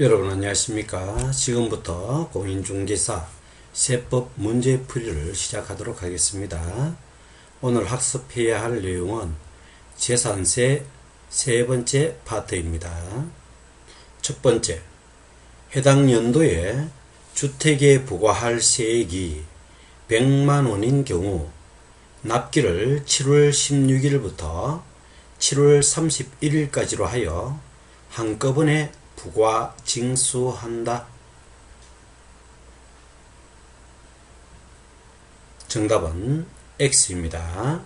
여러분 안녕하십니까? 지금부터 공인중개사 세법 문제풀이를 시작하도록 하겠습니다. 오늘 학습해야 할 내용은 재산세 세 번째 파트입니다. 첫 번째 해당 연도에 주택에 부과할 세액이 100만원인 경우 납기를 7월 16일부터 7월 31일까지로 하여 한꺼번에 부과 징수한다. 정답은 X입니다.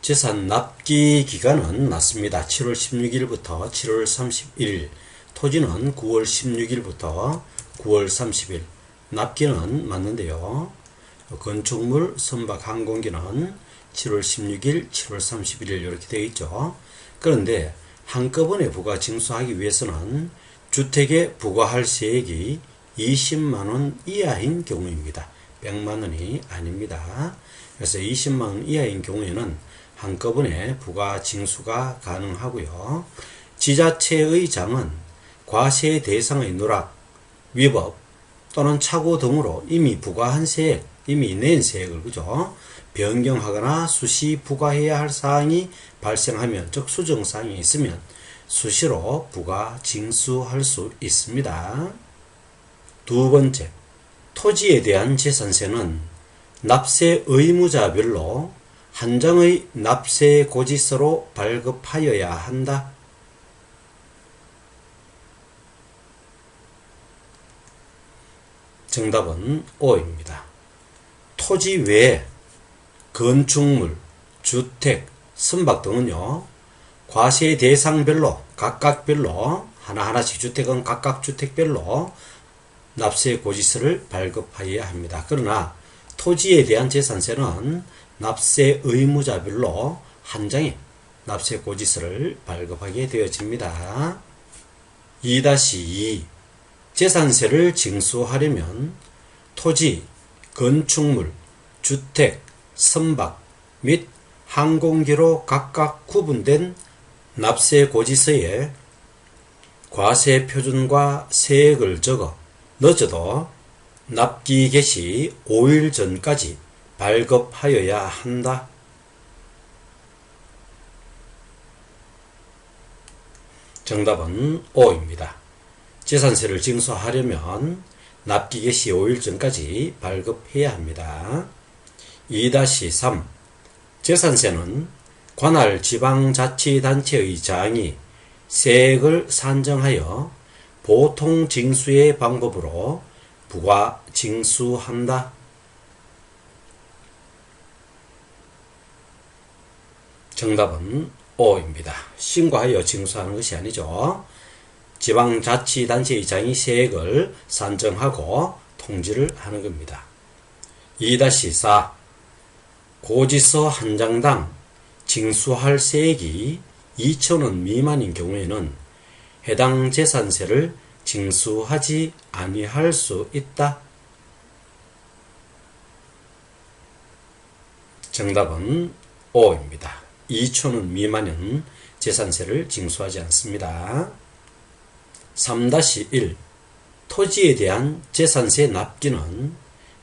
재산 납기 기간은 맞습니다. 7월 16일부터 7월 31일, 토지는 9월 16일부터 9월 30일, 납기는 맞는데요. 건축물, 선박, 항공기는 7월 16일, 7월 31일 이렇게 되어 있죠. 그런데 한꺼번에 부과 징수하기 위해서는 주택에 부과할 세액이 20만원 이하인 경우입니다. 100만원이 아닙니다. 그래서 20만원 이하인 경우에는 한꺼번에 부과 징수가 가능하고요. 지자체의 장은 과세 대상의 누락, 위법 또는 착오 등으로 이미 부과한 세액, 이미 낸 세액을 그죠? 변경하거나 수시 부과해야 할 사항이 발생하면 즉 수정 사항이 있으면 수시로 부과 징수할 수 있습니다. 두 번째, 토지에 대한 재산세는 납세 의무자별로 한 장의 납세 고지서로 발급하여야 한다. 정답은 O입니다. 토지 외에 건축물, 주택, 선박 등은요, 과세 대상별로, 각각별로, 하나하나씩 주택은 각각 주택별로 납세 고지서를 발급하여야 합니다. 그러나 토지에 대한 재산세는 납세 의무자별로 한 장의 납세 고지서를 발급하게 되어집니다. 2-2 재산세를 징수하려면 토지, 건축물, 주택, 선박 및 항공기로 각각 구분된 납세 고지서에 과세 표준과 세액을 적어 늦어도 납기 개시 5일 전까지 발급하여야 한다. 정답은 O입니다. 재산세를 징수하려면 납기 개시 5일 전까지 발급해야 합니다. 2-3 재산세는 관할 지방자치단체의 장이 세액을 산정하여 보통 징수의 방법으로 부과 징수한다. 정답은 O입니다. 신고하여 징수하는 것이 아니죠. 지방자치단체의 장이 세액을 산정하고 통지를 하는 겁니다. 2-4 고지서 한 장당 징수할 세액이 2천원 미만인 경우에는 해당 재산세를 징수하지 아니할 수 있다. 정답은 O입니다. 2천원 미만은 재산세를 징수하지 않습니다. 3-1 토지에 대한 재산세 납기는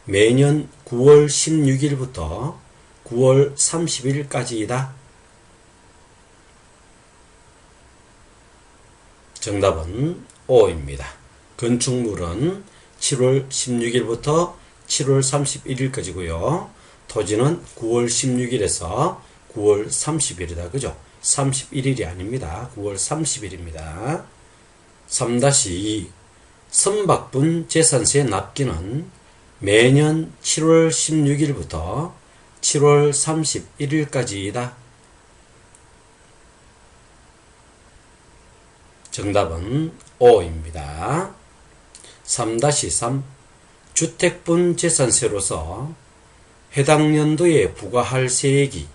매년 9월 16일부터 9월 30일까지이다. 정답은 O입니다. 건축물은 7월 16일부터 7월 31일까지고요. 토지는 9월 16일에서 9월 30일이다. 그죠? 31일이 아닙니다. 9월 30일입니다. 3-2 선박분 재산세 납기는 매년 7월 16일부터 7월 31일까지이다. 정답은 O입니다. 3-3 주택분 재산세로서 해당 연도에 부과할 세액이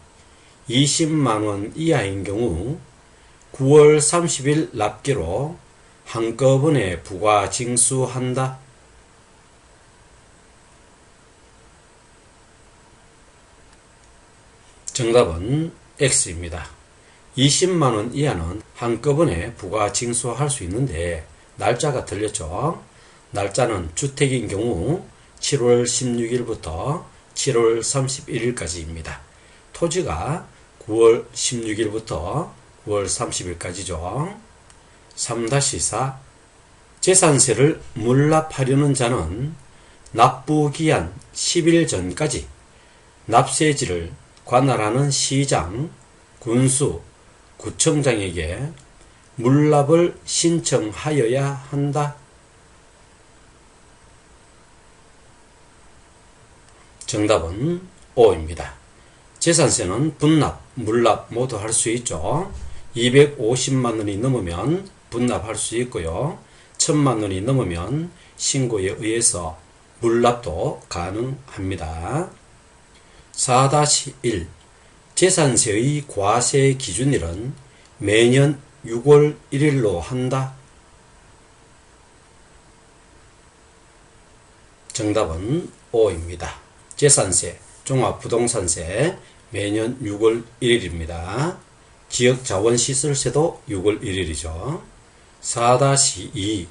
20만원 이하인 경우 9월 30일 납기로 한꺼번에 부과 징수한다. 정답은 X입니다. 20만원 이하는 한꺼번에 부과 징수할 수 있는데 날짜가 틀렸죠. 날짜는 주택인 경우 7월 16일부터 7월 31일까지입니다. 토지가 9월 16일부터 9월 30일까지죠. 3-4 재산세를 물납하려는 자는 납부기한 10일 전까지 납세지를 관할하는 시장, 군수, 구청장에게 물납을 신청하여야 한다. 정답은 5입니다. 재산세는 분납, 물납 모두 할 수 있죠. 250만 원이 넘으면 분납할 수 있고요. 1000만 원이 넘으면 신고에 의해서 물납도 가능합니다. 4-1 재산세의 과세 기준일은 매년 6월 1일로 한다. 정답은 5입니다. 재산세, 종합부동산세 매년 6월 1일입니다. 지역자원시설세도 6월 1일이죠. 4-2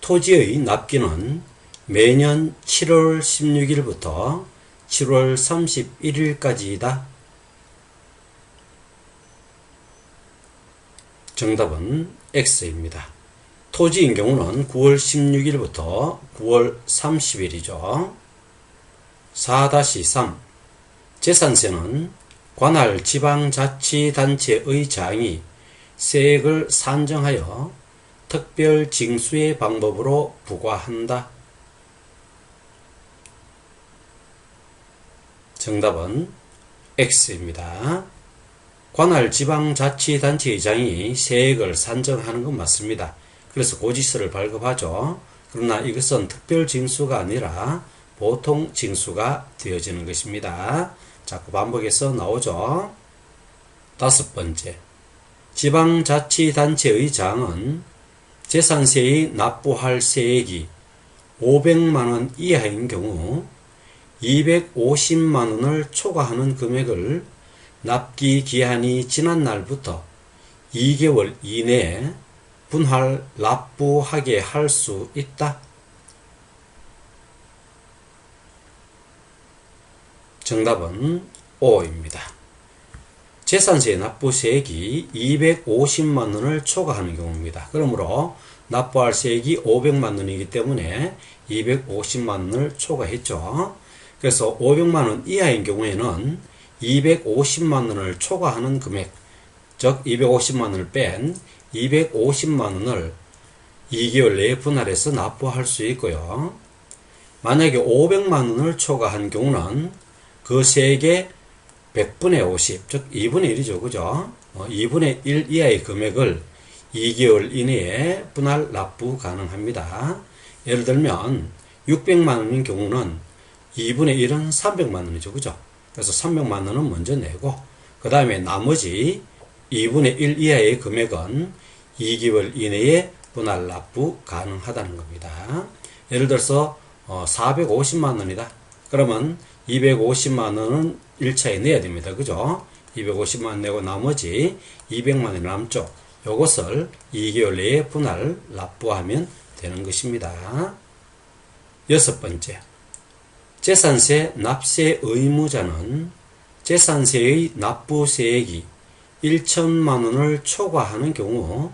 토지의 납기는 매년 7월 16일부터 7월 31일까지이다. 정답은 X입니다. 토지인 경우는 9월 16일부터 9월 30일이죠. 4-3 재산세는 관할 지방자치단체의 장이 세액을 산정하여 특별 징수의 방법으로 부과한다. 정답은 X입니다. 관할 지방자치단체 의장이 세액을 산정하는 건 맞습니다. 그래서 고지서를 발급하죠. 그러나 이것은 특별 징수가 아니라 보통 징수가 되어지는 것입니다. 자꾸 반복해서 나오죠. 다섯 번째. 지방자치단체 의 장은 재산세의 납부할 세액이 500만원 이하인 경우 250만원을 초과하는 금액을 납기 기한이 지난 날부터 2개월 이내에 분할 납부하게 할 수 있다. 정답은 5입니다. 재산세 납부세액이 250만원을 초과하는 경우입니다. 그러므로 납부할 세액이 500만원이기 때문에 250만원을 초과했죠. 그래서 500만 원 이하인 경우에는 250만 원을 초과하는 금액, 즉 250만 원을 뺀 250만 원을 2개월 내에 분할해서 납부할 수 있고요. 만약에 500만 원을 초과한 경우는 그 세액의 100분의 50, 즉 2분의 1이죠. 그죠? 2분의 어, 1 이하의 금액을 2개월 이내에 분할 납부 가능합니다. 예를 들면 600만 원인 경우는 2분의 1은 300만 원이죠. 그죠? 그래서 300만 원은 먼저 내고 그 다음에 나머지 2분의 1 이하의 금액은 2개월 이내에 분할 납부 가능하다는 겁니다. 예를 들어서 450만 어, 원이다. 그러면 250만 원은 1차에 내야 됩니다. 그죠? 250만 원 내고 나머지 200만 원이 남죠. 요것을 2개월 내에 분할 납부하면 되는 것입니다. 여섯 번째. 재산세 납세 의무자는 재산세의 납부세액이 1천만 원을 초과하는 경우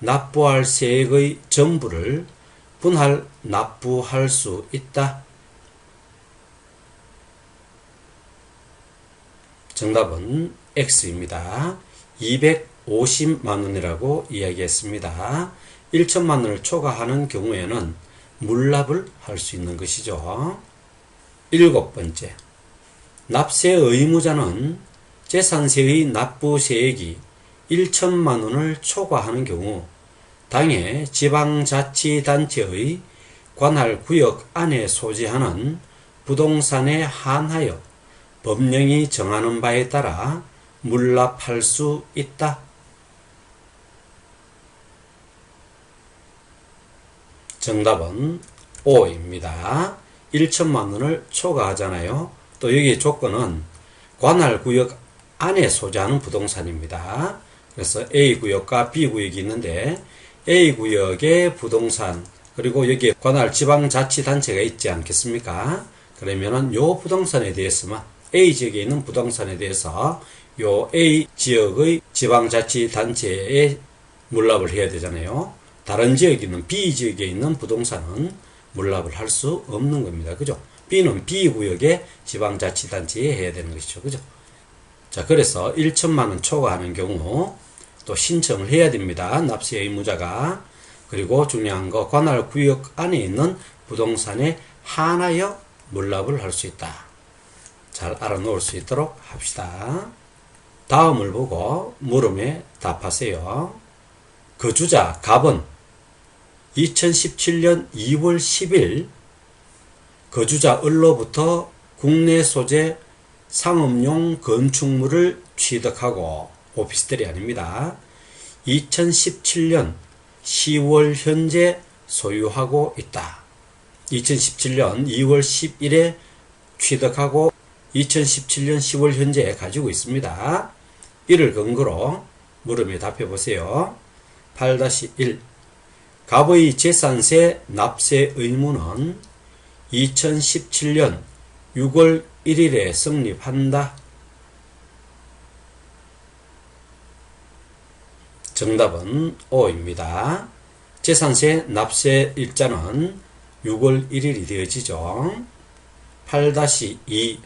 납부할 세액의 전부를 분할 납부할 수 있다. 정답은 X입니다. 250만원이라고 이야기했습니다. 1천만원을 초과하는 경우에는 물납을 할 수 있는 것이죠. 일곱 번째. 납세 의무자는 재산세의 납부 세액이 1천만 원을 초과하는 경우 당해 지방자치단체의 관할 구역 안에 소지하는 부동산에 한하여 법령이 정하는 바에 따라 물납할 수 있다. 정답은 5입니다. 1천만 원을 초과하잖아요. 또 여기 조건은 관할 구역 안에 소지하는 부동산입니다. 그래서 A구역과 B구역이 있는데 A구역의 부동산 그리고 여기에 관할 지방자치단체가 있지 않겠습니까? 그러면은 요 부동산에 대해서만 A 지역에 있는 부동산에 대해서 요 A 지역의 지방자치단체에 물납을 해야 되잖아요. 다른 지역에 있는 B 지역에 있는 부동산은 물납을 할 수 없는 겁니다. 그죠? B는 B 구역의 지방자치단체에 해야 되는 것이죠. 그죠? 자, 그래서 1천만 원 초과하는 경우 또 신청을 해야 됩니다. 납세 의무자가. 그리고 중요한 거 관할 구역 안에 있는 부동산에 하나여 물납을 할 수 있다. 잘 알아놓을 수 있도록 합시다. 다음을 보고 물음에 답하세요. 거주자 갑은 2017년 2월 10일 거주자 을로부터 국내 소재 상업용 건축물을 취득하고 오피스텔이 아닙니다. 2017년 10월 현재 소유하고 있다. 2017년 2월 10일에 취득하고 2017년 10월 현재 가지고 있습니다. 이를 근거로 물음에 답해 보세요. 8-1 갑의 재산세 납세 의무는 2017년 6월 1일에 성립한다. 정답은 O입니다. 재산세 납세 일자는 6월 1일이 되어지죠. 8-2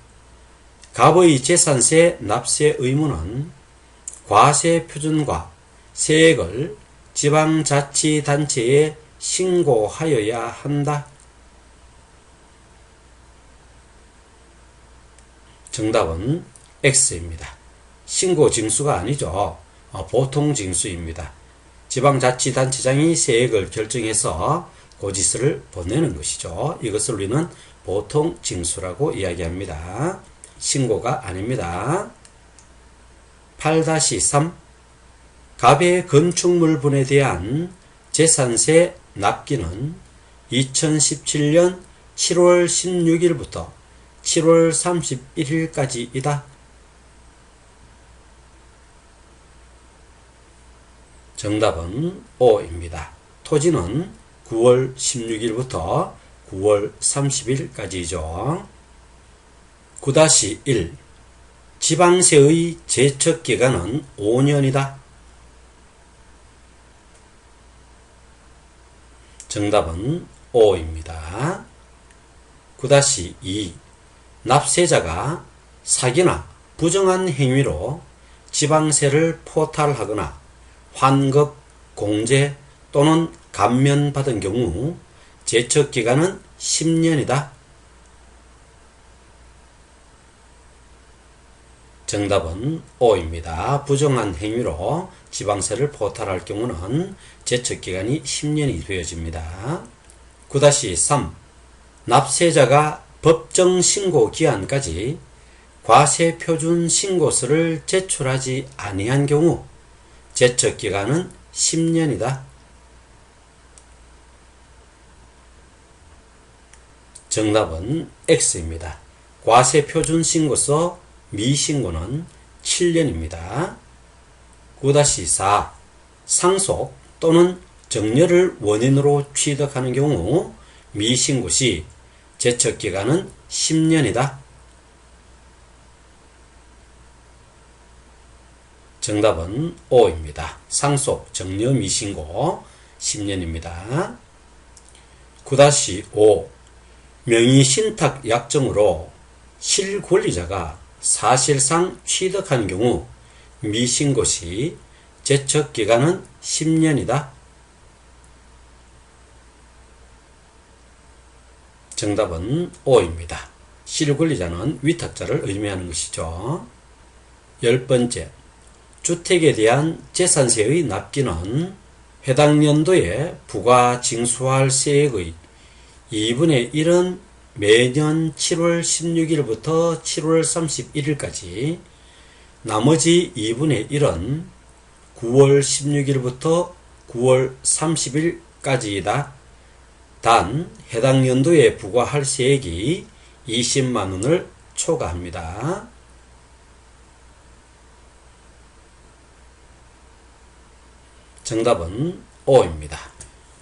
갑의 재산세 납세 의무는 과세 표준과 세액을 지방자치단체에 신고하여야 한다. 정답은 X입니다. 신고 징수가 아니죠. 어, 보통 징수입니다. 지방자치단체장이 세액을 결정해서 고지서를 보내는 것이죠. 이것을 우리는 보통 징수라고 이야기합니다. 신고가 아닙니다. 8-3 갑의 건축물분에 대한 재산세 납기는 2017년 7월 16일부터 7월 31일까지이다. 정답은 O입니다. 토지는 9월 16일부터 9월 30일까지죠. 9-1 지방세의 제척기간은 5년이다. 정답은 O입니다. 9-2 납세자가 사기나 부정한 행위로 지방세를 포탈하거나 환급, 공제 또는 감면받은 경우 제척기간은 10년이다. 정답은 O입니다. 부정한 행위로 지방세를 포탈할 경우는 제척기간이 10년이 되어집니다. 9-3 납세자가 법정 신고 기한까지 과세 표준 신고서를 제출하지 아니한 경우 제척 기간은 10년이다. 정답은 X입니다. 과세 표준 신고서 미신고는 7년입니다. 9-4 상속 또는 정렬을 원인으로 취득하는 경우 미신고 시 제척 기간은 10년이다. 정답은 O입니다. 상속 정려 미신고 10년입니다. 9-5 명의 신탁 약정으로 실권리자가 사실상 취득한 경우 미신고 시 제척 기간은 10년이다. 정답은 O입니다. 실권리자는 위탁자를 의미하는 것이죠. 열 번째, 주택에 대한 재산세의 납기는 해당 연도에 부과 징수할 세액의 2분의 1은 매년 7월 16일부터 7월 31일까지 나머지 2분의 1은 9월 16일부터 9월 30일까지이다. 단 해당 연도에 부과할 세액이 20만 원을 초과합니다. 정답은 5입니다.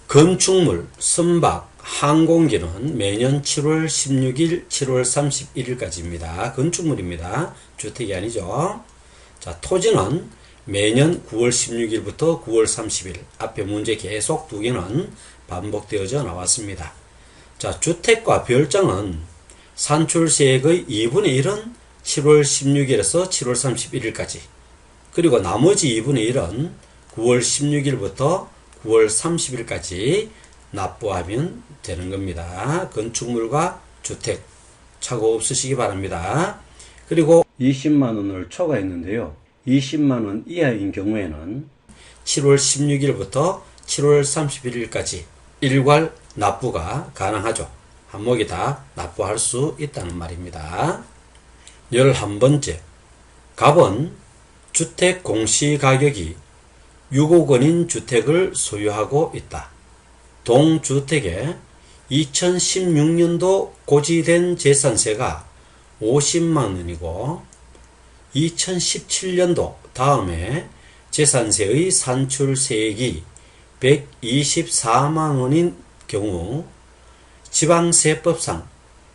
건축물, 선박, 항공기는 매년 7월 16일, 7월 31일까지입니다. 건축물입니다. 주택이 아니죠. 자, 토지는 매년 9월 16일부터 9월 30일. 앞에 문제 계속 두 개는 반복되어져 나왔습니다. 자, 주택과 별장은 산출세액의 2분의 1은 7월 16일에서 7월 31일까지. 그리고 나머지 2분의 1은 9월 16일부터 9월 30일까지 납부하면 되는 겁니다. 건축물과 주택 차고 없으시기 바랍니다. 그리고 20만 원을 초과했는데요. 20만 원 이하인 경우에는 7월 16일부터 7월 31일까지 일괄 납부가 가능하죠. 한목이 다 납부할 수 있다는 말입니다. 11번째. 갑은 주택 공시가격이 6억 원인 주택을 소유하고 있다. 동주택에 2016년도 고지된 재산세가 50만 원이고 2017년도 다음에 재산세의 산출세액이 124만 원인 경우 지방세법상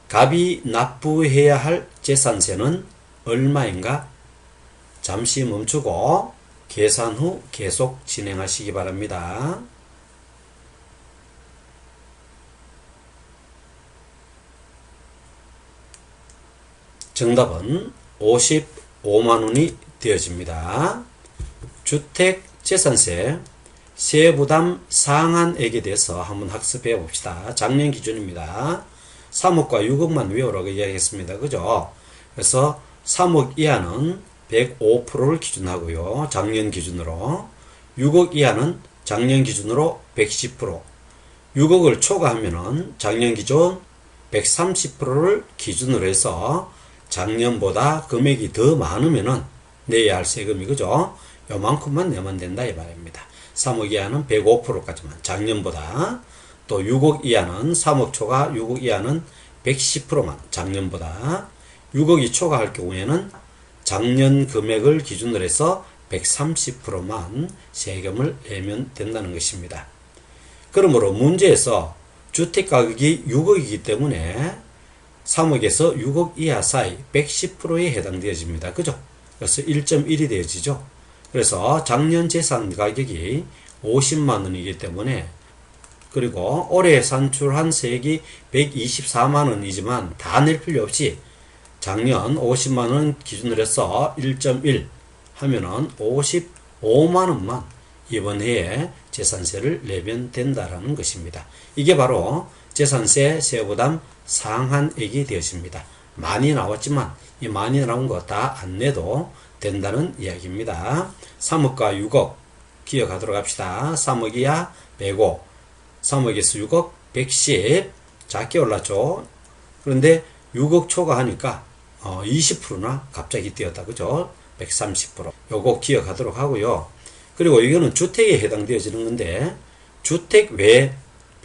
갑이 납부해야 할 재산세는 얼마인가? 잠시 멈추고 계산 후 계속 진행하시기 바랍니다. 정답은 55만원이 되어집니다. 주택 재산세 세부담 상한액에 대해서 한번 학습해 봅시다. 작년 기준입니다. 3억과 6억만 외우라고 이야기했습니다. 그죠? 그래서 3억 이하는 105%를 기준하고요. 작년 기준으로. 6억 이하는 작년 기준으로 110%. 6억을 초과하면은 작년 기준 130%를 기준으로 해서 작년보다 금액이 더 많으면은 내야 할 세금이 그죠? 요만큼만 내면 된다 이 말입니다. 3억 이하는 105%까지만 작년보다 또 6억 이하는 3억 초과 6억 이하는 110%만 작년보다 6억이 초과할 경우에는 작년 금액을 기준으로 해서 130%만 세금을 내면 된다는 것입니다. 그러므로 문제에서 주택가격이 6억이기 때문에 3억에서 6억 이하 사이 110%에 해당되어집니다. 그죠? 그래서 1.1이 되어지죠. 그래서 작년 재산 가격이 50만 원이기 때문에 그리고 올해 산출한 세액이 124만 원이지만 다 낼 필요 없이 작년 50만 원 기준으로 해서 1.1 하면은 55만 원만 이번 해에 재산세를 내면 된다라는 것입니다. 이게 바로 재산세 세부담 상한액이 되었습니다. 많이 나왔지만 이 많이 나온 거 다 안 내도 된다는 이야기입니다. 3억과 6억 기억하도록 합시다. 3억 이하 105, 3억에서 6억 110 작게 올랐죠. 그런데 6억 초과하니까 어 20%나 갑자기 뛰었다. 그죠? 130% 요거 기억하도록 하고요. 그리고 이거는 주택에 해당되어지는 건데 주택 외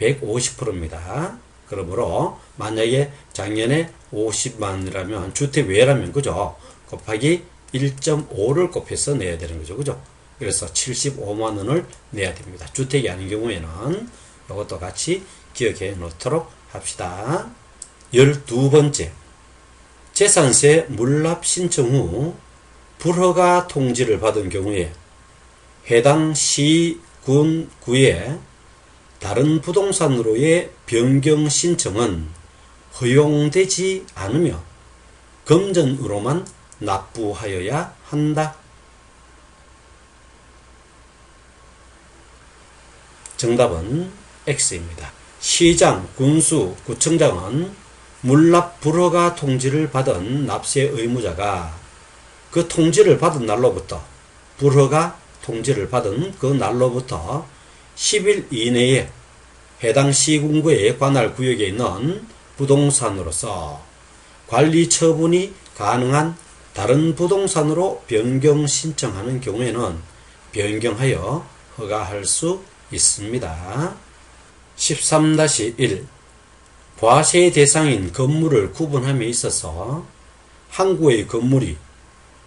150%입니다. 그러므로 만약에 작년에 50만이라면 주택 외라면 그죠? 곱하기 1.5를 곱해서 내야 되는 거죠. 그죠? 그래서 75만 원을 내야 됩니다. 주택이 아닌 경우에는 이것도 같이 기억해 놓도록 합시다. 12번째. 재산세 물납 신청 후 불허가 통지를 받은 경우에 해당 시, 군, 구에 다른 부동산으로의 변경 신청은 허용되지 않으며 금전으로만 납부하여야 한다. 정답은 X입니다. 시장, 군수, 구청장은 물납 불허가 통지를 받은 납세 의무자가 그 통지를 받은 날로부터 불허가 통지를 받은 그 날로부터 10일 이내에 해당 시군구의 관할 구역에 있는 부동산으로서 관리 처분이 가능한 다른 부동산으로 변경 신청하는 경우에는 변경하여 허가할 수 있습니다. 13-1 과세 대상인 건물을 구분함에 있어서 항구의 건물이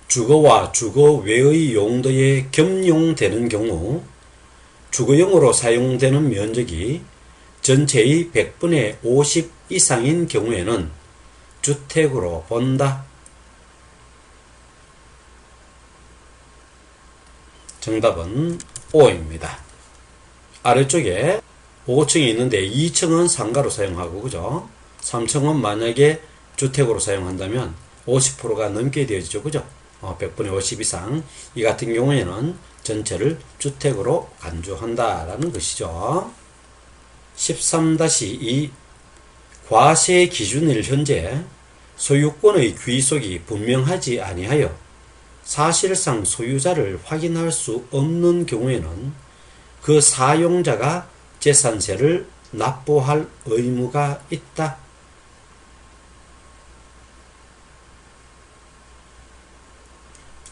주거와 주거 외의 용도에 겸용되는 경우 주거용으로 사용되는 면적이 전체의 100분의 50 이상인 경우에는 주택으로 본다. 정답은 5입니다. 아래쪽에 5층이 있는데 2층은 상가로 사용하고 그죠? 3층은 만약에 주택으로 사용한다면 50%가 넘게 되어지죠. 그죠? 어, 100분의 50 이상. 이 같은 경우에는 전체를 주택으로 간주한다라는 것이죠. 13-2 과세 기준일 현재 소유권의 귀속이 분명하지 아니하여 사실상 소유자를 확인할 수 없는 경우에는 그 사용자가 재산세를 납부할 의무가 있다.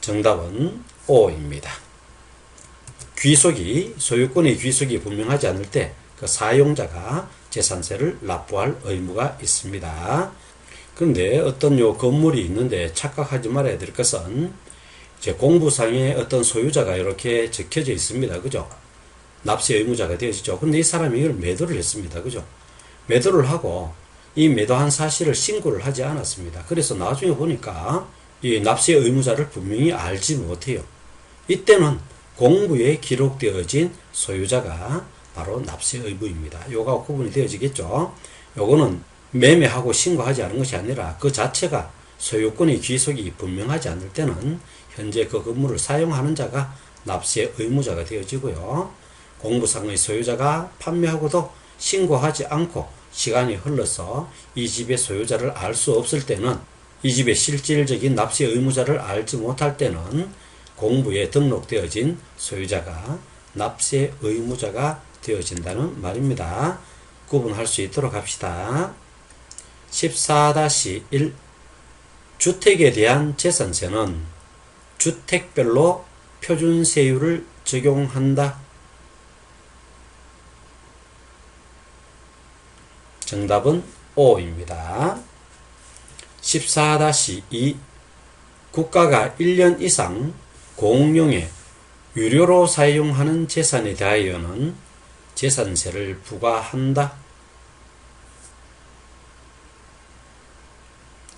정답은 5입니다. 귀속이 소유권의 귀속이 분명하지 않을 때 그 사용자가 재산세를 납부할 의무가 있습니다. 그런데 어떤 요 건물이 있는데 착각하지 말아야 될 것은 이제 공부상에 어떤 소유자가 이렇게 적혀져 있습니다. 그죠? 납세 의무자가 되어지죠. 근데 이 사람이 이걸 매도를 했습니다. 그죠? 매도를 하고 이 매도한 사실을 신고를 하지 않았습니다. 그래서 나중에 보니까 이 납세 의무자를 분명히 알지 못해요. 이때는 공부에 기록되어진 소유자가 바로 납세 의무입니다. 요가 구분이 되어지겠죠. 요거는 매매하고 신고하지 않은 것이 아니라 그 자체가 소유권의 귀속이 분명하지 않을 때는 현재 그 건물을 사용하는 자가 납세 의무자가 되어지고요. 공부상의 소유자가 판매하고도 신고하지 않고 시간이 흘러서 이 집의 소유자를 알 수 없을 때는 이 집의 실질적인 납세 의무자를 알지 못할 때는 공부에 등록되어진 소유자가 납세 의무자가 되어진다는 말입니다. 구분할 수 있도록 합시다. 14-1 주택에 대한 재산세는 주택별로 표준세율을 적용한다. 정답은 5입니다. 14-2 국가가 1년 이상 공용에 유료로 사용하는 재산에 대하여는 재산세를 부과한다.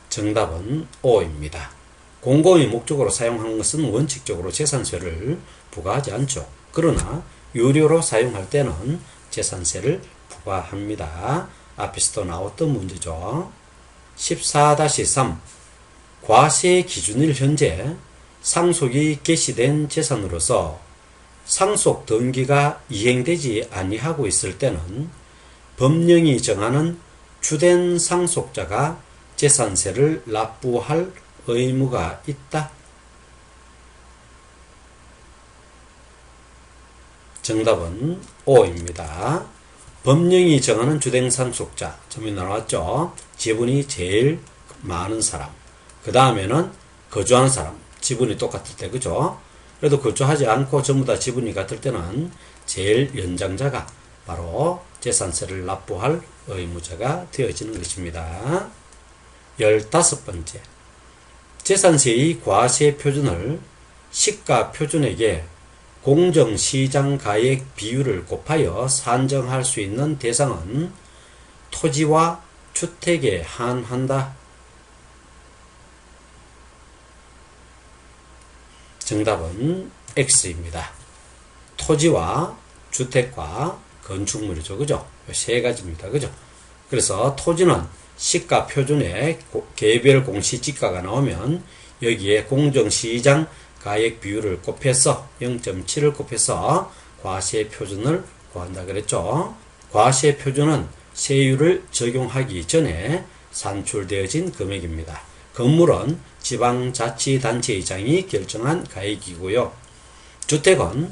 정답은 5입니다. 공공의 목적으로 사용한 것은 원칙적으로 재산세를 부과하지 않죠. 그러나 유료로 사용할 때는 재산세를 부과합니다. 앞에서도 나왔던 문제죠. 14-3 과세 기준일 현재 상속이 개시된 재산으로서 상속 등기가 이행되지 아니하고 있을 때는 법령이 정하는 주된 상속자가 재산세를 납부할 의무가 있다. 정답은 5입니다. 법령이 정하는 주된 상속자, 점이 나왔죠. 지분이 제일 많은 사람. 그 다음에는 거주하는 사람, 지분이 똑같을 때, 그죠? 그래도 거주하지 않고 전부 다 지분이 같을 때는 제일 연장자가 바로 재산세를 납부할 의무자가 되어지는 것입니다. 열다섯 번째. 재산세의 과세 표준을 시가 표준액에 공정시장 가액 비율을 곱하여 산정할 수 있는 대상은 토지와 주택에 한한다. 정답은 X입니다. 토지와 주택과 건축물이죠. 그죠? 세 가지입니다. 그죠? 그래서 토지는 시가 표준에 개별 공시지가가 나오면 여기에 공정시장 가액 비율을 곱해서 0.7을 곱해서 과세 표준을 구한다 그랬죠. 과세 표준은 세율을 적용하기 전에 산출되어진 금액입니다. 건물은 지방자치단체의장이 결정한 가액이고요. 주택은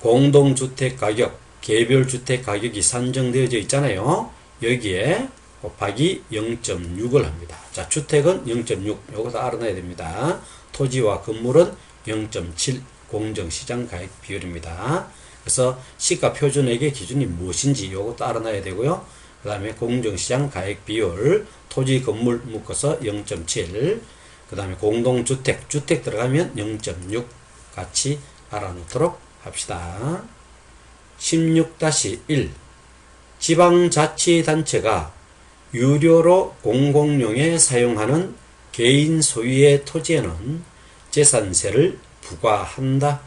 공동주택 가격, 개별 주택 가격이 산정되어져 있잖아요. 여기에 곱하기 0.6을 합니다. 자, 주택은 0.6, 요것도 알아놔야 됩니다. 토지와 건물은 0.7 공정시장 가액 비율입니다. 그래서 시가 표준액의 기준이 무엇인지 요것도 알아놔야 되고요. 그 다음에 공정시장 가액 비율, 토지 건물 묶어서 0.7, 그 다음에 공동주택, 주택 들어가면 0.6 같이 알아놓도록 합시다. 16-1 지방자치단체가 유료로 공공용에 사용하는 개인 소유의 토지에는 재산세를 부과한다.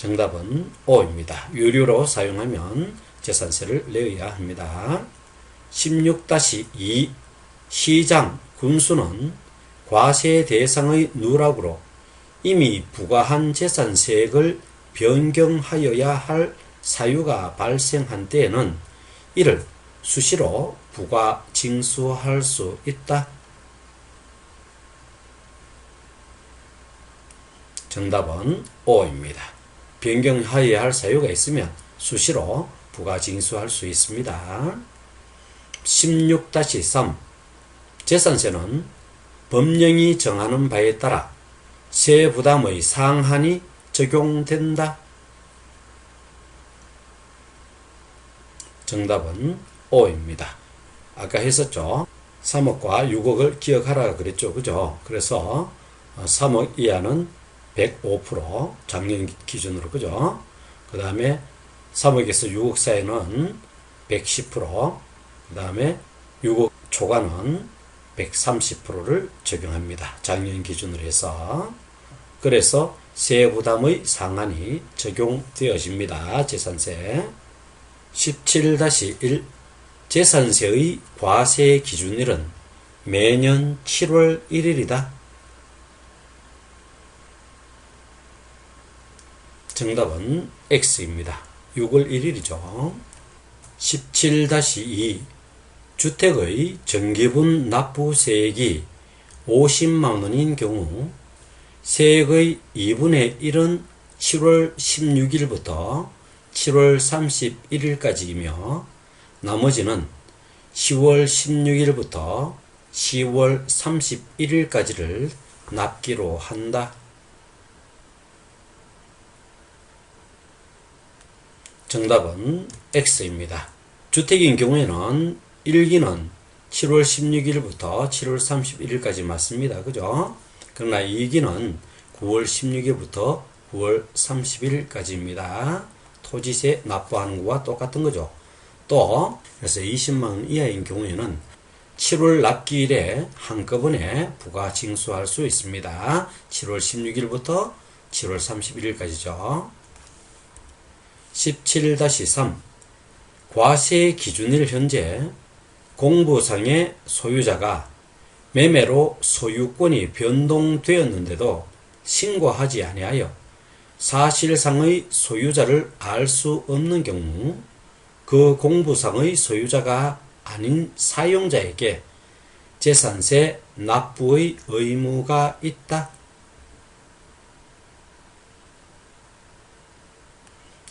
정답은 O입니다. 유료로 사용하면 재산세를 내어야 합니다. 16-2 시장, 군수는 과세 대상의 누락으로 이미 부과한 재산세액을 변경하여야 할 사유가 발생한 때에는 이를 수시로 부과 징수할 수 있다. 정답은 O입니다. 변경하여야 할 사유가 있으면 수시로 부과 징수할 수 있습니다. 16-3 재산세는 법령이 정하는 바에 따라 세 부담의 상한이 적용된다. 정답은 O입니다. 아까 했었죠. 3억과 6억을 기억하라 그랬죠. 그죠? 그래서 3억 이하는 105% 작년 기준으로 그죠? 그 다음에 3억에서 6억 사이는 110%, 그 다음에 6억 초과는 130%를 적용합니다. 작년 기준으로 해서. 그래서 세부담의 상한이 적용되어집니다. 재산세. 17-1 재산세의 과세 기준일은 매년 7월 1일이다. 정답은 X입니다. 6월 1일이죠. 17-2 주택의 정기분 납부세액이 50만원인 경우 세액의 2분의 1은 7월 16일부터 7월 31일까지이며 나머지는 10월 16일부터 10월 31일까지를 납기로 한다. 정답은 X입니다. 주택인 경우에는 1기는 7월 16일부터 7월 31일까지 맞습니다. 그죠? 그러나 2기는 9월 16일부터 9월 30일까지입니다. 토지세 납부하는 것과 똑같은 거죠. 또 그래서 20만원 이하인 경우에는 7월 납기일에 한꺼번에 부가 징수할 수 있습니다. 7월 16일부터 7월 31일까지죠. 17-3 과세 기준일 현재 공부상의 소유자가 매매로 소유권이 변동되었는데도 신고하지 아니하여 사실상의 소유자를 알 수 없는 경우 그 공부상의 소유자가 아닌 사용자에게 재산세 납부의 의무가 있다.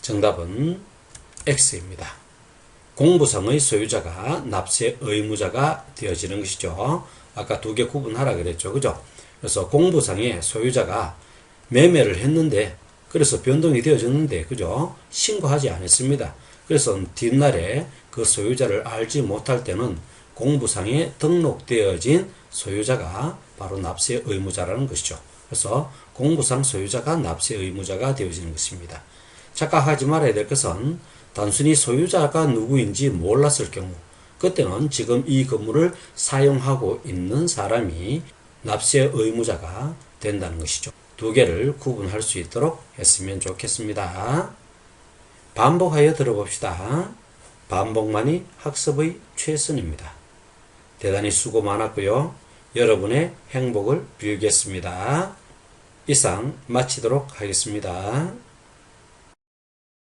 정답은 X입니다. 공부상의 소유자가 납세 의무자가 되어지는 것이죠. 아까 두 개 구분하라 그랬죠. 그죠? 그래서 공부상의 소유자가 매매를 했는데 그래서 변동이 되어졌는데 그죠? 신고하지 않았습니다. 그래서 뒷날에 그 소유자를 알지 못할 때는 공부상에 등록되어진 소유자가 바로 납세 의무자라는 것이죠. 그래서 공부상 소유자가 납세 의무자가 되어지는 것입니다. 착각하지 말아야 될 것은 단순히 소유자가 누구인지 몰랐을 경우 그때는 지금 이 건물을 사용하고 있는 사람이 납세 의무자가 된다는 것이죠. 두 개를 구분할 수 있도록 했으면 좋겠습니다. 반복하여 들어봅시다. 반복만이 학습의 최선입니다. 대단히 수고 많았고요. 여러분의 행복을 빌겠습니다. 이상 마치도록 하겠습니다.